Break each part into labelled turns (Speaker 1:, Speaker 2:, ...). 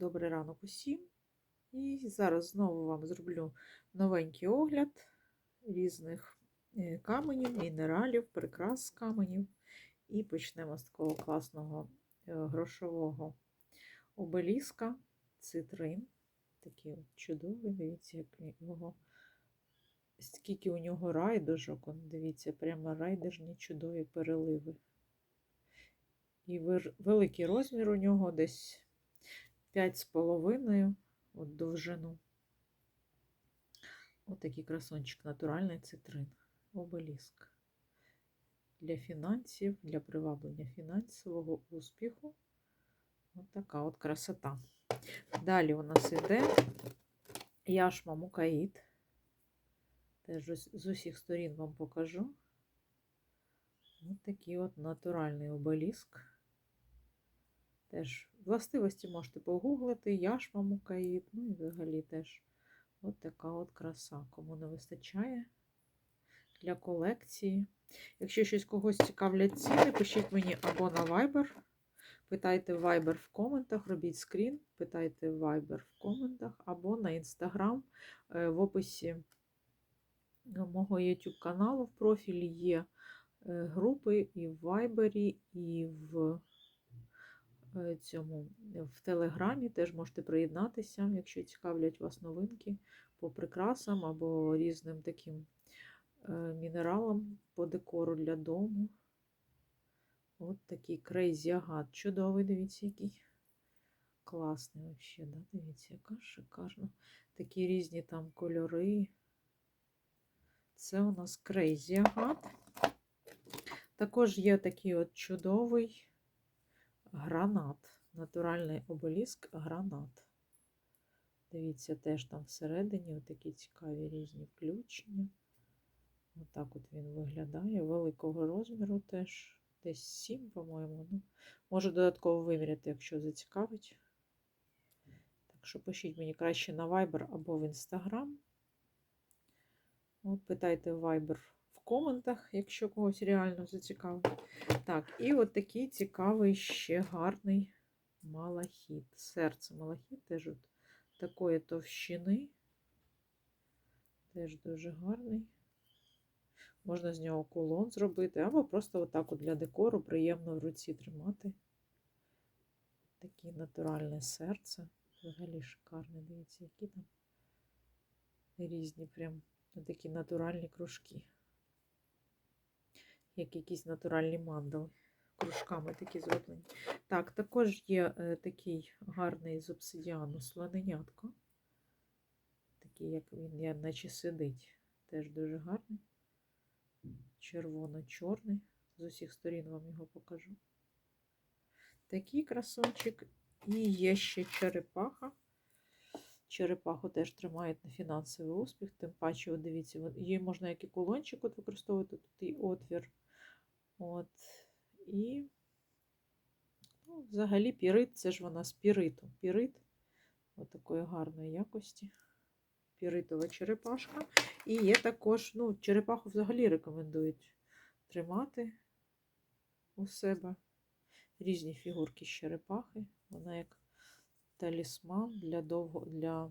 Speaker 1: Добрий ранок усім. І зараз знову вам зроблю новенький огляд різних е, каменів, мінералів, прикрас каменів. І почнемо з такого класного е, грошового обеліска, цитрин. Такий чудовий, дивіться, як його. Скільки у нього райдужок, он, дивіться, прямо райдужні чудові переливи. І великий розмір у нього десь 5,5 от довжину. Ось такий красончик, натуральний цитрин, обеліск. Для фінансів, для приваблення фінансового успіху. Ось така от красота. Далі у нас іде яшма мукаїд. Теж з усіх сторін вам покажу. Ось такий от натуральний обеліск. Теж властивості можете погуглити, яшма мукаїд, ну і взагалі теж от така от краса. Кому не вистачає для колекції. Якщо щось когось цікавлять ціни, пишіть мені або на Viber. Питайте Viber в коментах, робіть скрін, питайте Viber в коментах, або на Instagram. Е, В описі мого YouTube каналу в профілі є е, групи і в Viber, і в е, цьому в Телеграмі. Теж можете приєднатися, якщо цікавлять вас новинки по прикрасам або різним таким е, мінералам по декору для дому. От такий крейзі агат. Чудовий, дивіться, який. Класний взагалі, да? дивіться, яка шикарна. Такі різні там кольори. Це у нас крейзі агат. Також є такий от чудовий гранат. Натуральний обеліск гранат. Дивіться, теж там всередині такі цікаві різні включення. Отак от він виглядає. Великого розміру теж. Десь 7, по-моєму. Ну, Можу додатково виміряти, якщо зацікавить. Так що пишіть мені краще на Viber або в Instagram. От, питайте Viber коментах, якщо когось реально зацікавить. Так, і от такий цікавий ще гарний малахіт. Серце малахіт теж от такої товщини. Теж дуже гарний. Можна з нього кулон зробити, або просто отак от для декору приємно в руці тримати. Таке натуральне серце. Взагалі шикарне, дивіться, які там різні прям такі натуральні кружки. Як якісь натуральні мандали. Кружками такі зроблені. Так, також є е, такий гарний з обсидіану слоненятко. Такий, як він, я наче сидить. Теж дуже гарний. Червоно-чорний. З усіх сторін вам його покажу. Такий красунчик. І є ще черепаха. Черепаху теж тримають на фінансовий успіх. Тим паче, от дивіться, її можна як і кулончик от використовувати, тут і отвір. От. І ну, взагалі пірит, це ж вона з піриту. Пірит от такої гарної якості. Піритова черепашка. І є також, ну, черепаху взагалі рекомендують тримати у себе. Різні фігурки з черепахи. Вона як талісман для, довго, для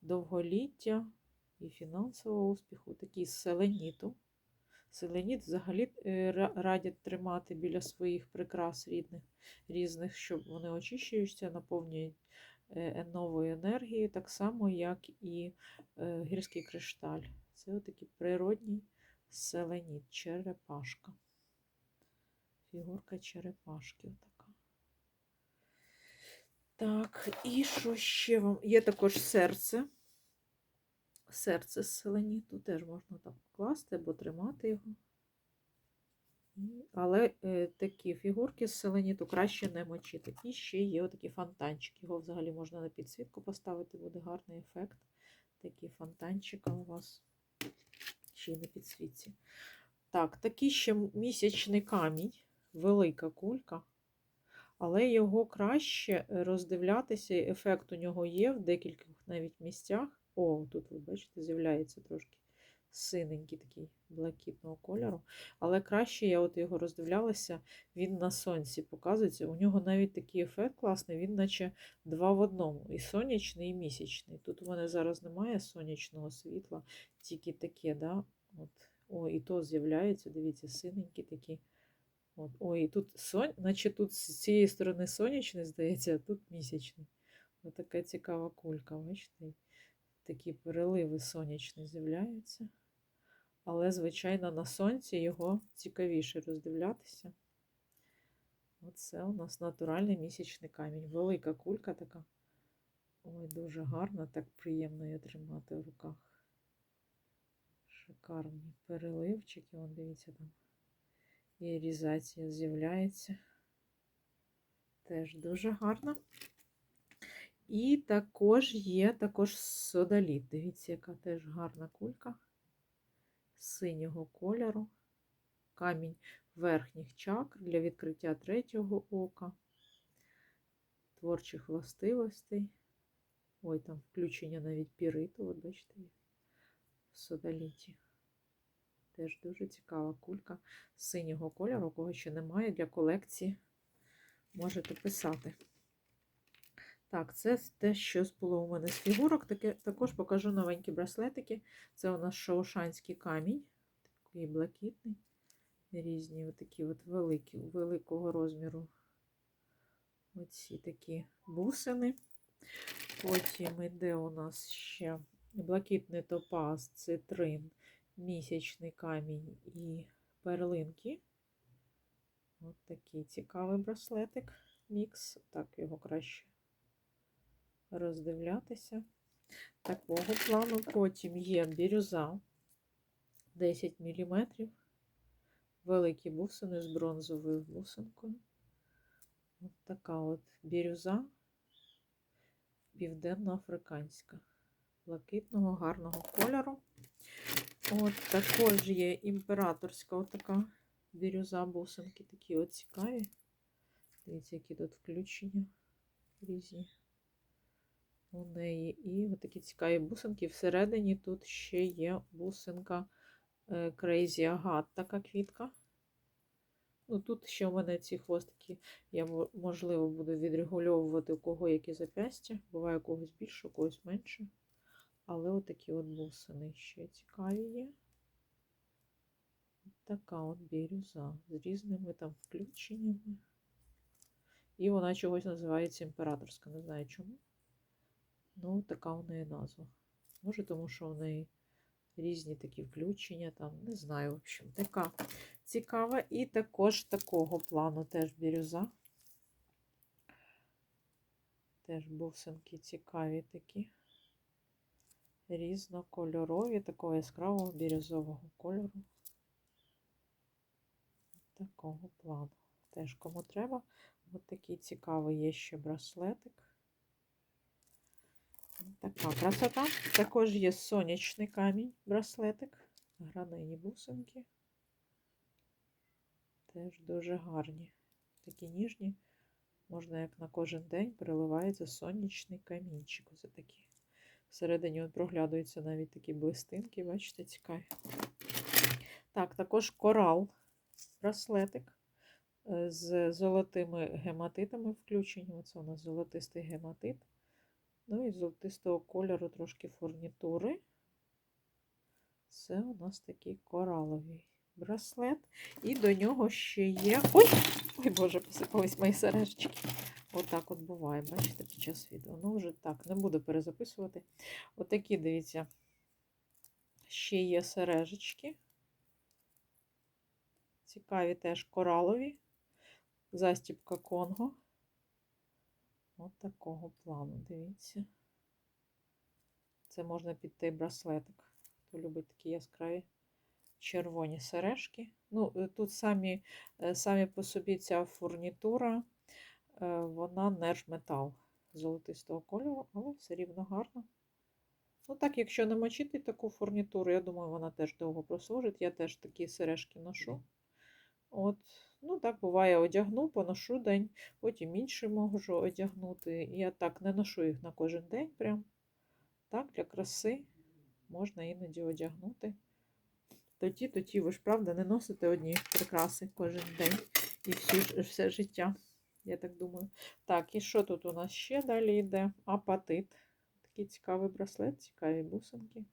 Speaker 1: довголіття і фінансового успіху. Такий з селеніту. Селеніт взагалі е, радять тримати біля своїх прикрас рідних, різних, щоб вони очищуються, наповнюють е, новою енергією, так само, як і е, гірський кришталь. Це отакий природній селеніт, черепашка. Фігурка черепашки. Отака. Так, і що ще вам? Є також серце. Серце з селеніту теж можна так покласти або тримати його. Але е, такі фігурки з селеніту краще не мочити. І ще є отакий фонтанчик. Його взагалі можна на підсвітку поставити, буде гарний ефект. Такі фонтанчика у вас ще й на підсвітці. Так, такий ще місячний камінь, велика кулька. Але його краще е, роздивлятися, ефект у нього є в декількох навіть місцях. О, тут ви бачите, з'являється трошки Синенький такий блакитного кольору. Але краще я от його роздивлялася, він на сонці показується. У нього навіть такий ефект класний, він наче два в одному. І сонячний, і місячний. Тут у мене зараз немає сонячного світла, тільки таке, да? От. О, і то з'являється, дивіться, синенький такий. От. Ой, і тут сон... наче тут з цієї сторони сонячний, здається, а тут місячний. Ось така цікава кулька, бачите? Такі переливи сонячні з'являються. Але, звичайно, на сонці його цікавіше роздивлятися. Оце у нас натуральний місячний камінь. Велика кулька така. Ой, дуже гарна, так приємно її тримати в руках. Шикарні переливчики, вон дивіться там. І різація з'являється. Теж дуже гарно. І також є також содаліт. Дивіться, яка теж гарна кулька синього кольору. Камінь верхніх чакр для відкриття третього ока, творчих властивостей. Ой, там включення навіть піриту, от бачите, в содаліті. Теж дуже цікава кулька синього кольору, кого ще немає для колекції, можете писати. Так, це те, що було у мене з фігурок. Таке, також покажу новенькі браслетики. Це у нас шаушанський камінь, такий блакитний, різні, отакі от великі, великого розміру. Оці такі бусини. Потім іде у нас ще блакитний топаз, цитрин, місячний камінь і перлинки. От такий цікавий браслетик, мікс. Так, його краще роздивлятися. Такого плану. Потім є бірюза 10 мм. Великі бусини з бронзовою бусинкою. От така от бірюза південноафриканська, блакитного, гарного кольору. От також є імператорська отака бірюза бусинки, такі от цікаві. Дивіться, які тут включення різні у неї. І такі цікаві бусинки. Всередині тут ще є бусинка е, Crazy Agat, така квітка. Ну, Тут ще у мене ці хвостики, я, можливо, буду відрегульовувати, у кого які запястя. Буває у когось більше, у когось менше. Але отакі от бусини ще цікаві є. Така от бірюза з різними там включеннями. І вона чогось називається імператорська, не знаю чому. Ну, така у неї назва. Може, тому що в неї різні такі включення, там, не знаю, в общем, така цікава. І також такого плану теж бірюза. Теж бусинки цікаві такі. Різнокольорові, такого яскравого бірюзового кольору. Такого плану. Теж кому треба. Ось такий цікавий є ще браслетик. Така красота. Також є сонячний камінь, браслетик, гранені бусинки. Теж дуже гарні. Такі ніжні. Можна, як на кожен день, переливається сонячний камінчик. Ось такі. Всередині от проглядуються навіть такі блистинки, бачите, цікаві. Так, також корал, браслетик е, з золотими гематитами включені. Оце у нас золотистий гематит. Ну і золотистого кольору трошки фурнітури. Це у нас такий кораловий браслет. І до нього ще є. Ой! Ой, Боже, посипались мої сережечки. Отак от, от буває, бачите, під час відео. Ну, вже так, не буду перезаписувати. Отакі, дивіться, ще є сережечки. Цікаві теж коралові. Застіпка Конго. От такого плану, дивіться. Це можна під той браслетик. Хто любить такі яскраві червоні сережки. Ну, е, Тут самі е, самі по собі ця фурнітура, е, вона нержметал золотистого кольору, але все рівно гарно. Ну, так, якщо не мочити таку фурнітуру, я думаю, вона теж довго прослужить. Я теж такі сережки ношу. От, Ну, так буває, одягну, поношу день, потім інший можу одягнути. Я так не ношу їх на кожен день. прям. Так, для краси можна іноді одягнути. то ті, то ті. Ви ж правда не носите одні прикраси кожен день і всі, все життя. Я так думаю. Так, і що тут у нас ще далі йде? Апатит. Такий цікавий браслет, цікаві бусинки.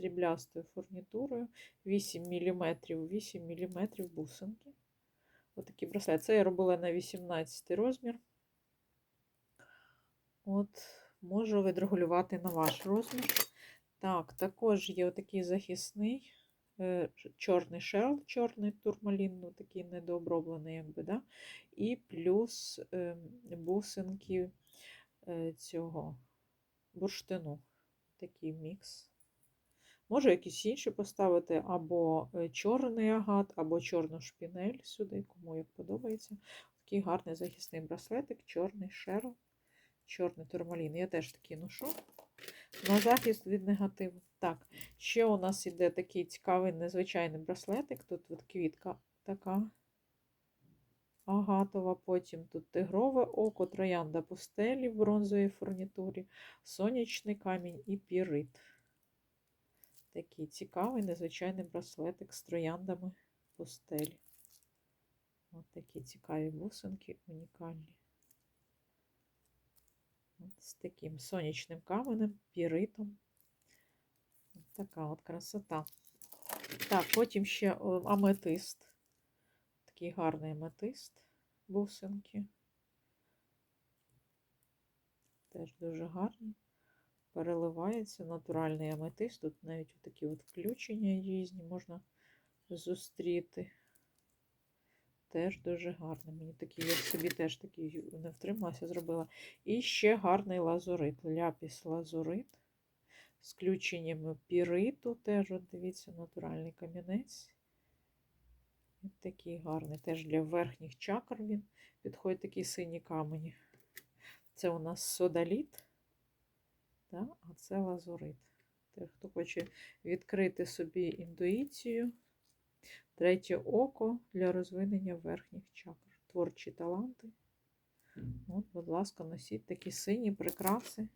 Speaker 1: Сріблястою фурнітурою. 8 мм, 8 мм бусинки. Отакий браслет. Це я робила на 18 розмір. От, можу відрегулювати на ваш розмір. Так, також є отакий захисний е, чорний шерл, чорний турмалін, ну такий недооброблений, якби, да? і плюс е, бусинки е, цього бурштину. Такий мікс. Можу якісь інші поставити, або е, чорний агат, або чорну шпінель сюди, кому як подобається. Такий гарний захисний браслетик, чорний шерл, чорний турмалін. Я теж такий ношу. На захист від негативу. Так, ще у нас іде такий цікавий незвичайний браслетик. Тут от квітка така агатова, потім тут тигрове око, троянда пустелі в бронзовій фурнітурі, сонячний камінь і пірит. Такий цікавий незвичайний браслетик з трояндами пустелі. Ось такі цікаві бусинки, унікальні. От з таким сонячним каменем, піритом. От така от красота. Так, потім ще аметист. Такий гарний аметист, бусинки. Теж дуже гарний. Переливається натуральний аметист. Тут навіть такі от включення різні можна зустріти. Теж дуже гарний. Мені такий, я собі теж такий не втрималася, зробила. І ще гарний лазурит. Ляпіс лазурит. З включеннями піриту. Теж, от дивіться, натуральний камінець. От такий гарний. Теж для верхніх чакр він підходить такі сині камені. Це у нас содаліт. Да? А це лазурит. Хто хоче відкрити собі інтуїцію. Третє око для розвинення верхніх чакр. Творчі таланти. От, будь ласка, носіть такі сині прикраси.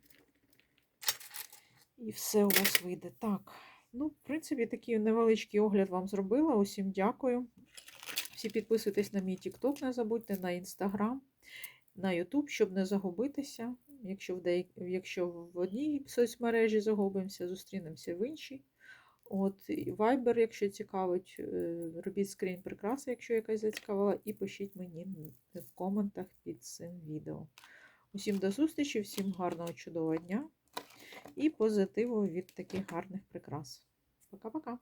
Speaker 1: І все у вас вийде. Так. Ну, в принципі, такий невеличкий огляд вам зробила. Усім дякую. Всі підписуйтесь на мій TikTok, не забудьте, на Instagram, на YouTube, щоб не загубитися. Якщо в, деяк... якщо в одній соцмережі загубимося, зустрінемося в іншій. От, Viber, якщо цікавить, е, робіть скрін прикраси, якщо якась зацікавила, і пишіть мені в коментах під цим відео. Усім до зустрічі, всім гарного, чудового дня і позитиву від таких гарних прикрас. Пока-пока!